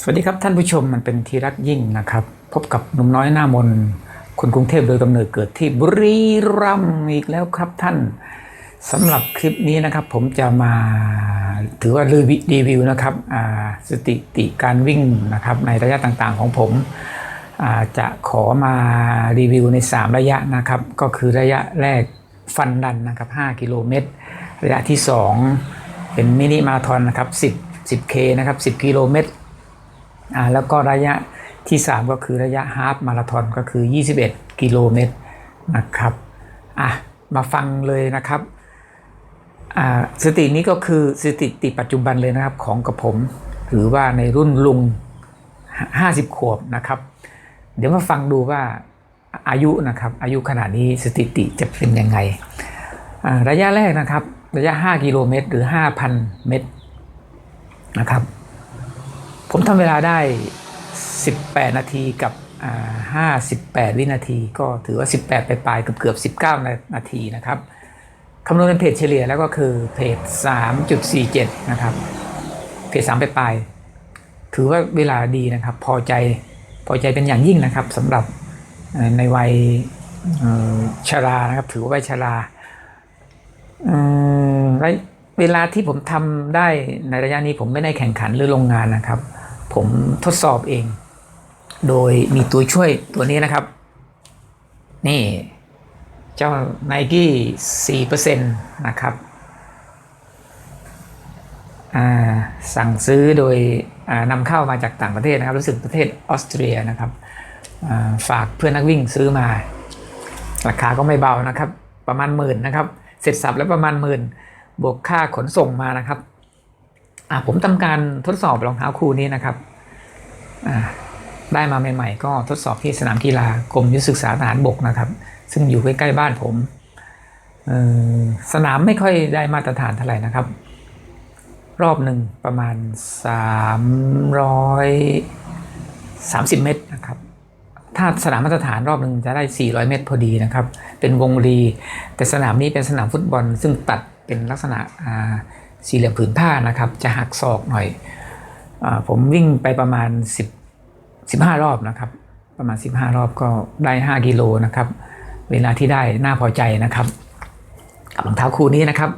สวัสดีครับท่านผู้ชมมันเป็นที่รักยิ่งนะครับ พบกับหนุ่มน้อยหน้ามนคนกรุงเทพโดยกำเนิดเกิดที่บุรีรัมย์อีกแล้วครับท่านสำหรับคลิปนี้นะครับ ผมจะมาถือว่ารีวิวนะครับสถิติการวิ่งนะครับในระยะต่างๆของผมจะขอมารีวิวใน 3 ระยะนะครับ ก็คือระยะแรกฟันดันนะครับ 5 กิโลเมตร ระยะที่ 2 เป็นมินิมาราธอนนะครับ 10 10K นะครับ 10 กิโลเมตร อ่าแล้วก็ระยะที่ 3 ก็คือระยะฮาฟมาราธอนก็คือ 21 กิโลเมตรนะครับอะมาฟังเลยนะครับอ่าสตินี้ก็คือสถิติปัจจุบันเลยนะครับของกับผม หรือว่าในรุ่นลุง 50 ขวบนะครับ เดี๋ยวมาฟังดูว่าอายุนะครับอายุขนาดนี้สถิติจะเป็นยังไง ระยะแรกนะครับ ระยะ 5 กิโลเมตร หรือ 5,000 เมตรนะครับ ผมทำเวลาได้ 18 นาทีกับ58 วินาที ก็ถือว่า 18 ไปปลายเกือบเกือบ19นานาทีนะครับคำนวณเป็นเพจเฉลี่ยแล้วก็คือเพจ3.47 นะครับ เพจ3ไปปลายถือว่าเวลาดีนะครับ พอใจพอใจเป็นอย่างยิ่งนะครับสำหรับในวัยเอ่อชรานะครับ ถือว่าวัยชราระเวลาที่ผมทำได้ในระยะนี้ผมไม่ได้แข่งขันหรือลงงานนะครับ ผมทดสอบเอง โดยมีตัวช่วยตัวนี้นะครับ นี่เจ้า Nike 4%นะครับสั่งซื้อโดยนำเข้ามาจากต่างประเทศนะครับ รู้สึกประเทศออสเตรียนะครับฝากเพื่อนนักวิ่งซื้อมา ราคาก็ไม่เบานะครับ ประมาณหมื่นนะครับ เสร็จสับแล้วประมาณหมื่นบวกค่าขนส่งมานะครับ อ่าผมทำการทดสอบรองเท้าคู่นี้นะครับอ่าได้มาใหม่ๆ ก็ทดสอบที่สนามกีฬากรมยุทธศึกษาทหารบกนะครับ ซึ่งอยู่ใกล้ๆบ้านผมสนามไม่ค่อยได้มาตรฐานเท่าไหร่นะครับ รอบหนึ่งประมาณ 330 เมตรนะครับ ถ้าสนามมาตรฐานรอบหนึ่งจะได้ 400 เมตรพอดีนะครับ เป็นวงรี แต่สนามนี้เป็นสนามฟุตบอล ซึ่งตัดเป็นลักษณะอ่า สี่เหลี่ยมผืนผ้านะครับ จะหักศอกหน่อยอผมวิ่งไปประมาณ 10 15 รอบนะครับ ประมาณ 15 รอบก็ได้ 5 กิโลนะครับ เวลาที่ได้น่าพอใจนะครับ กับรองเท้าคู่นี้นะครับ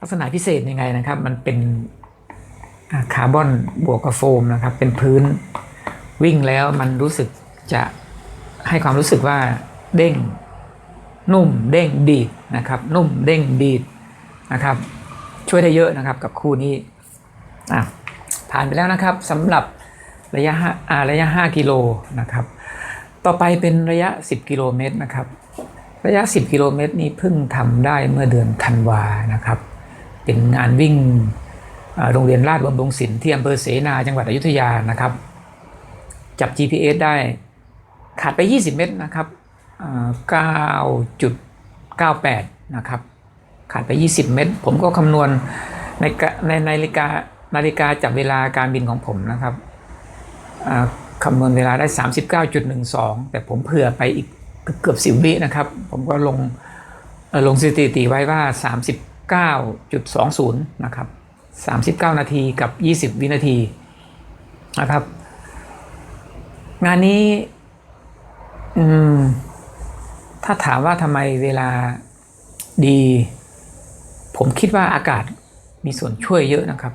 ลักษณะพิเศษยังไงนะครับ มันเป็นคาร์บอนบวกกับโฟมนะครับ เป็นพื้นวิ่งแล้วมันรู้สึกจะให้ความรู้สึกว่าเด้งนุ่มเด้งดีดนะครับ นุ่มเด้งดีดนะครับ ช่วยได้เยอะนะครับกับคู่นี้อะผ่านไปแล้วนะครับสำหรับระยะห้าอ่าระยะ 5 กิโลนะครับ ต่อไปเป็นระยะ 10 กิโลเมตรนะครับ ระยะ 10 กิโลเมตรนี้เพิ่งทำได้เมื่อเดือนธันวานะครับ เป็นงานวิ่งโรงเรียนราชบำรุงศิลป์ที่อำเภอเสนาจังหวัดอยุธยานะครับ จับ GPS ได้ขาดไป 20 เมตรนะครับอ่า9.98 นะครับ ขาดไป 20 เมตร ผมก็คำนวณในในนาฬิกานาฬิกาจับเวลาการบินของผมนะครับคำนวณเวลาได้ 39.12 แต่ผมเผื่อไปอีกเกือบ10วินะครับ ผมก็ลงลงสถิติไว้ว่า 39.20 นะครับ 39 นาทีกับ 20 วินาทีนะครับ งานนี้ถ้าถามว่าทำไมเวลาดี ผมคิดว่าอากาศมีส่วนช่วยเยอะนะครับ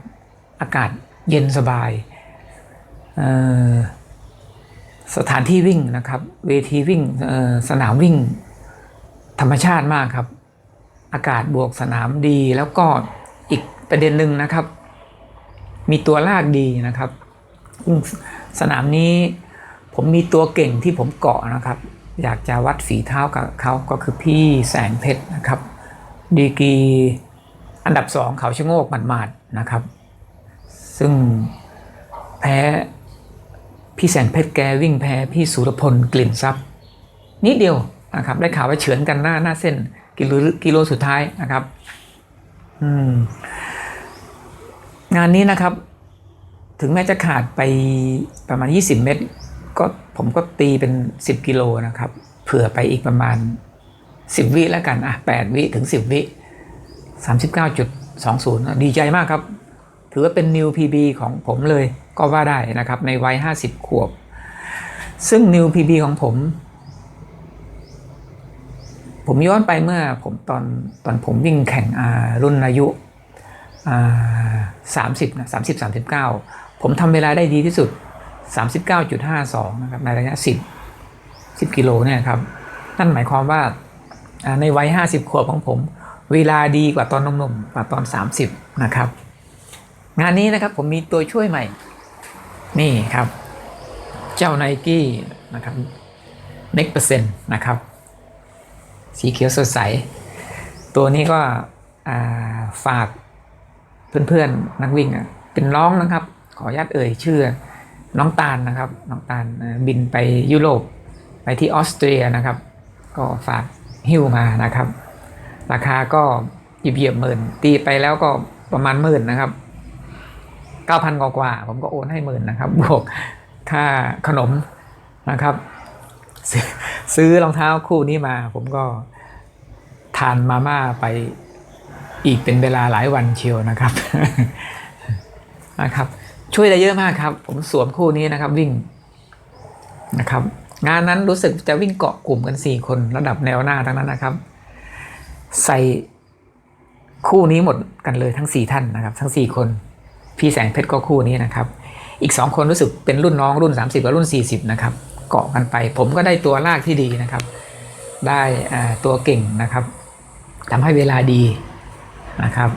อากาศเย็นสบาย สถานที่วิ่งนะครับ เวทีวิ่งสนามวิ่ง ธรรมชาติมากครับ อากาศบวกสนามดีแล้วก็อีกประเด็นหนึ่งนะครับ มีตัวลากดีนะครับสนามนี้ผมมีตัวเก่งที่ผมเกาะนะครับ อยากจะวัดฝีเท้ากับเขาก็คือพี่แสงเพชรนะครับ ดีกี อันดับสองเขาชะโงกหมาดๆนะครับ ซึ่งแพ้พี่แสงเพชรแกวิ่งแพ้พี่สุรพลกลิ่นทรัพย์นิดเดียวนะครับ ได้ข่าวว่าเฉือนกันหน้าหน้าเส้นกิโลกิโลสุดท้ายนะครับอืมงานนี้นะครับ ถึงแม้จะขาดไปประมาณ 20 เมตร ก็ผมก็ตีเป็น 10 กิโลนะครับ เผื่อไปอีกประมาณ 10 วิแล้วกันอะ8วิถึง 10 วิ 39.20 ดีใจมากครับ ถือว่าเป็น New PB ของผมเลยก็ว่าได้นะครับในวัย 50 ขวบ ซึ่ง New PB ของผม ผมย้อนไปเมื่อผมตอนตอนผมวิ่งแข่งรุ่นอายุสามสิบนะสามสิบสามสิบเก้าผมทำเวลาได้ดีที่สุด 39.52 นะครับในระยะ 10 10 กิโลเนี่ยครับ นั่นหมายความว่าอ่าในวัย 50 ขวบของผม เวลาดีกว่าตอนหนุ่มๆกว่าตอน 30 นะครับ งานนี้นะครับผมมีตัวช่วยใหม่ นี่ครับ เจ้าไนกี้นะครับ n e x t percent นต์นะครับ สีเขียวสดใส ตัวนี้ก็าฝากเพื่อนๆนักวิ่งเป็นน้องนะครับ ขออนุญาตเอ่ยชื่อ น้องตาลนะครับ น้องตาลบินไปยุโรปไปที่ออสเตรียนะครับ ก็ฝากหิ้วมานะครับ ราคาก็เหยียบหมื่นตีไปแล้วก็ประมาณหมื่นนะครับเก้าพันกว่าผมก็โอนให้หมื่นนะครับ บวกค่าขนมนะครับซื้อซื้อรองเท้าคู่นี้มา ผมก็ทานมาม่าไปอีกเป็นเวลาหลายวันเชียวนะครับนะครับ ช่วยได้เยอะมากครับ ผมสวมคู่นี้นะครับวิ่งนะครับ งานนั้นรู้สึกจะวิ่งเกาะกลุ่มกัน 4 คนระดับแนวหน้าทั้งนั้นนะครับ ใส่คู่นี้หมดกันเลยทั้ง 4 ท่านนะครับ ทั้ง 4 คน พี่แสงเพชรก็คู่นี้นะครับ อีก 2 คนรู้สึกเป็นรุ่นน้องรุ่น 30กับรุ่น 40 นะครับ เกาะกันไป ผมก็ได้ตัวลากที่ดีนะครับ ได้ตัวเก่งนะครับทำให้เวลาดีนะครับ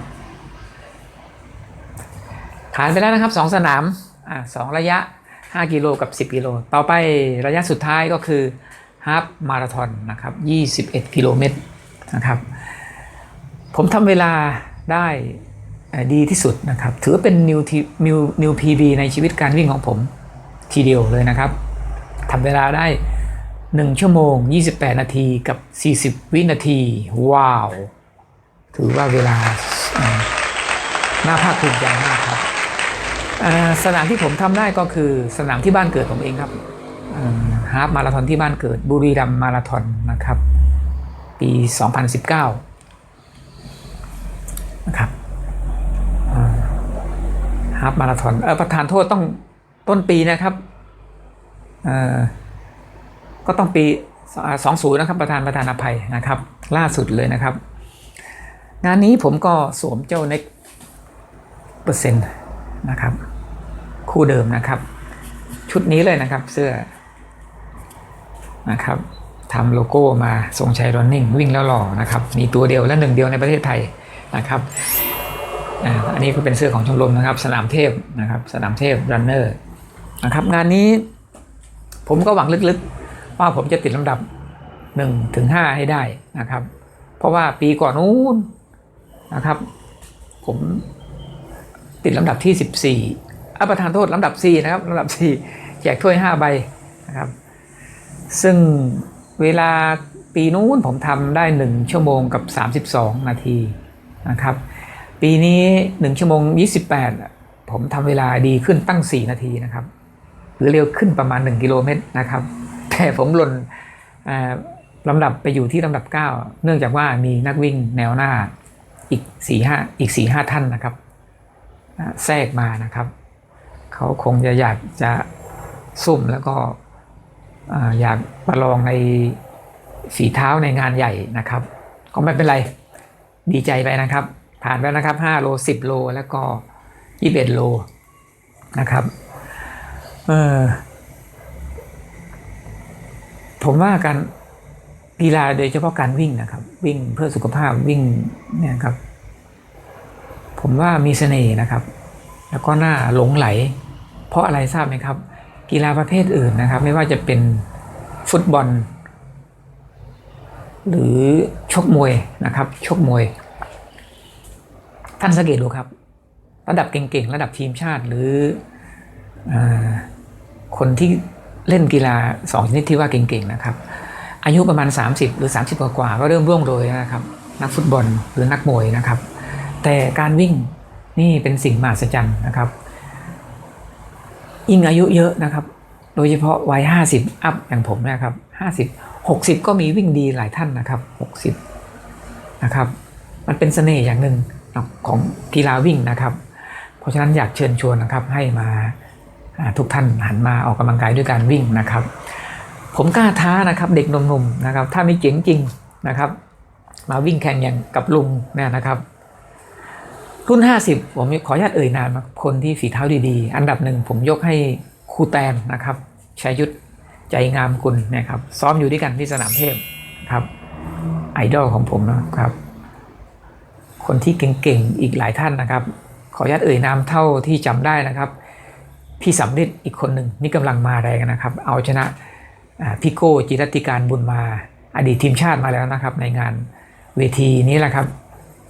ผ่านไปแล้วนะครับ2สนามอสองระยะ 5 กิโลกับ 10 กิโล ต่อไประยะสุดท้ายก็คือฮาฟมาราทอนนะครับ21 กิโลเมตรนะครับ ผมทำเวลาได้ดีที่สุดนะครับ ถือเป็นนิวนิวนิวพีบีในชีวิตการวิ่งของผมทีเดียวเลยนะครับทำเวลาได้ 1 ชั่วโมง 28 นาทีกับ 40 วินาที ว้าว ถือว่าเวลาน่าภาคภูมิใจมากครับ สนามที่ผมทำได้ก็คือสนามที่บ้านเกิดผมเองครับฮาฟมาราธอนที่บ้านเกิดบุรีรัมย์มาราธอนนะครับ ปี 2019 นะครับ ฮาฟมาราธอนเออประธานโทษต้องต้นปีนะครับเออก็ต้องปีสองศูนย์นะครับประธานประธานอภัยนะครับ ล่าสุดเลยนะครับ งานนี้ผมก็สวมเจ้าเน็กเปอร์เซ็นต์นะครับ คู่เดิมนะครับ ชุดนี้เลยนะครับเสื้อนะครับทำโลโก้มาทรงชัยรอนนิ่งวิ่งแล้วหล่อนะครับ มีตัวเดียวและหนึ่งเดียวในประเทศไทยนะครับ อันนี้ก็เป็นเสื้อของชมรมนะครับ สนามเทพนะครับ สนามเทพรันเนอร์นะครับงานนี้ผมก็หวังลึกๆ ว่าผมจะติดลำดับ1ถึง5ให้ได้นะครับ เพราะว่าปีก่อนนู้นนะครับ ผมติดลำดับที่ 14อัประธานโทษลำดับ 4 นะครับลำดับ 4 แจกถ้วย 5 ใบนะครับ ซึ่งเวลาปีนู้นผมทำได้ 1 ชั่วโมงกับ 32 นาทีนะครับ ปีนี้ 1 ชั่วโมง 28 ผมทำเวลาดีขึ้นตั้ง 4 นาทีนะครับ หรือเร็วขึ้นประมาณ 1 กิโลเมตรนะครับ แต่ผมหล่นลำดับไปอยู่ที่ลำดับ 9 เนื่องจากว่ามีนักวิ่งแนวหน้าอีก4 5อีก 4 5 ท่านนะครับ แทรกมานะครับ เขาคงจะอยากจะซุ่มแล้วก็อ่าอยากประลองในฝีเท้าในงานใหญ่นะครับ ก็ไม่เป็นไรดีใจไปนะครับ ผ่านไปนะครับ5โล10 โล แล้วก็ 21 โลนะครับเออผมว่าการกีฬาโดยเฉพาะการวิ่งนะครับ วิ่งเพื่อสุขภาพวิ่งเนี่ยครับ ผมว่ามีเสน่ห์นะครับ แล้วก็น่าหลงไหล เพราะอะไรทราบไหมครับ กีฬาประเภทอื่นนะครับ ไม่ว่าจะเป็นฟุตบอล หรือชกมวยนะครับ ชกมวย ท่านสังเกตดูครับ ระดับเก่งๆ ระดับทีมชาติหรืออคนที่เล่นกีฬาสองชนิดที่ว่าเก่งๆนะครับ อายุประมาณ 30 หรือ 30กว่าก็เริ่มร่วงโรยนะครับ นักฟุตบอลหรือนักมวยนะครับ แต่การวิ่งนี่เป็นสิ่งมหัศจรรย์นะครับ ยิ่งอายุเยอะนะครับ โดยเฉพาะวัย 50 อัพอย่างผมนะครับ50 60 ก็มีวิ่งดีหลายท่านนะครับ 60 นะครับ มันเป็นเสน่ห์อย่างหนึ่ง ของกีฬาวิ่งนะครับ เพราะฉะนั้นอยากเชิญชวนนะครับให้มาทุกท่านหันมาออกกำลังกายด้วยการวิ่งนะครับ ผมกล้าท้านะครับเด็กหนุ่มๆนะครับ ถ้าไม่เจ๋งจริงนะครับ มาวิ่งแข่งอย่างกับลุงเนี่ยนะครับ รุ่น 50 ผมขออนุญาตเอ่ยนามคนที่ฝีเท้าดีๆ อันดับหนึ่งผมยกให้ครูแตนนะครับชัยยุทธใจงามกุลนะครับ ซ้อมอยู่ด้วยกันที่สนามเทพครับไอดอลของผมนะครับ คนที่เก่งๆอีกหลายท่านนะครับ ขออนุญาตเอ่ยนามเท่าที่จำได้นะครับ พี่สำลิดอีกคนหนึ่งนี่กำลังมาแรงนะครับ เอาชนะพี่โก้จิรติการบุญมาอดีตทีมชาติมาแล้วนะครับ ในงานเวทีนี้แหละครับ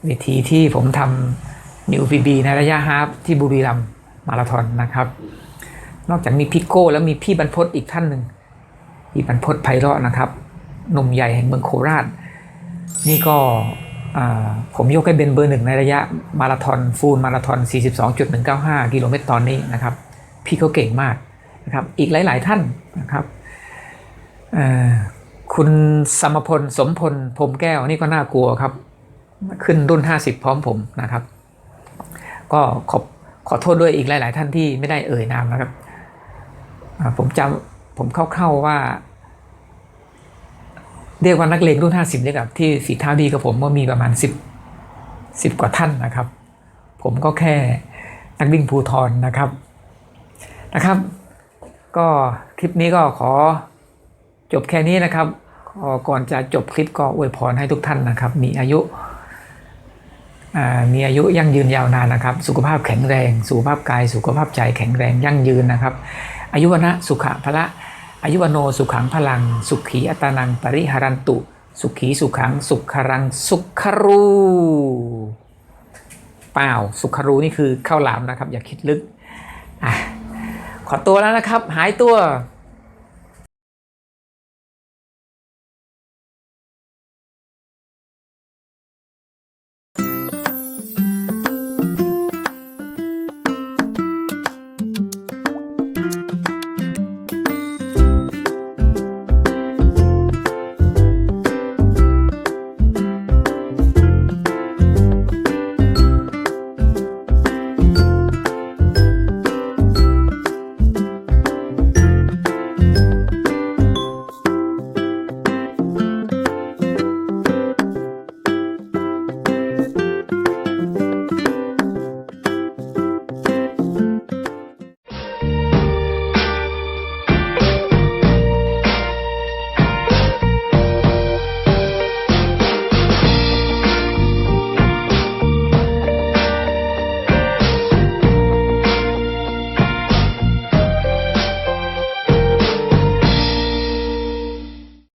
เวทีที่ผมทำนิวพีบีในระยะฮาฟที่บุรีรัมย์มาราธอนนะครับ นอกจากมีพี่โก้แล้วมีพี่บรรพตอีกท่านหนึ่งพี่บรรพตไพเราะนะครับหนุ่มใหญ่แห่งเมืองโคราช นี่ก็ ผมยกให้เป็นเบอร์หนึ่งในระยะมาราธอนฟูลมาราธอน 42.195 กิโลเมตรตอนนี้นะครับ พี่เขาเก่งมากนะครับ อีกหลาย ๆ ท่านนะครับคุณสมพลสมพลพรมแก้วนี่ก็น่ากลัวครับ ขึ้นรุ่น 50 พร้อมผมนะครับ ก็ขอขอโทษด้วยอีกหลาย ๆ ท่านที่ไม่ได้เอ่ยนามนะครับ ผมจำผมเข้าๆว่า เรียกว่านักเลงรุ่น50เนี่ยกับที่ฝีเท้าดีกับผมว่ามีประมาณ10 10กว่าท่านนะครับ ผมก็แค่นักวิ่งภูทรนะครับนะครับ ก็คลิปนี้ก็ขอจบแค่นี้นะครับก่อนจะจบคลิปก็อวยพรให้ทุกท่านนะครับ มีอายุมีอายุยั่งยืนยาวนานนะครับ สุขภาพแข็งแรง สุขภาพกาย สุขภาพใจแข็งแรงยั่งยืนนะครับ อายุวนะสุขะพละ อายุวโนสุขังพลัง สุขีอัตานังปริหารันตุ สุขีสุขัง สุขรัง สุขรูเปล่าสุขรูนี่คือข้าวหลามนะครับ อย่าคิดลึกอขอตัวแล้วนะครับ หายตัว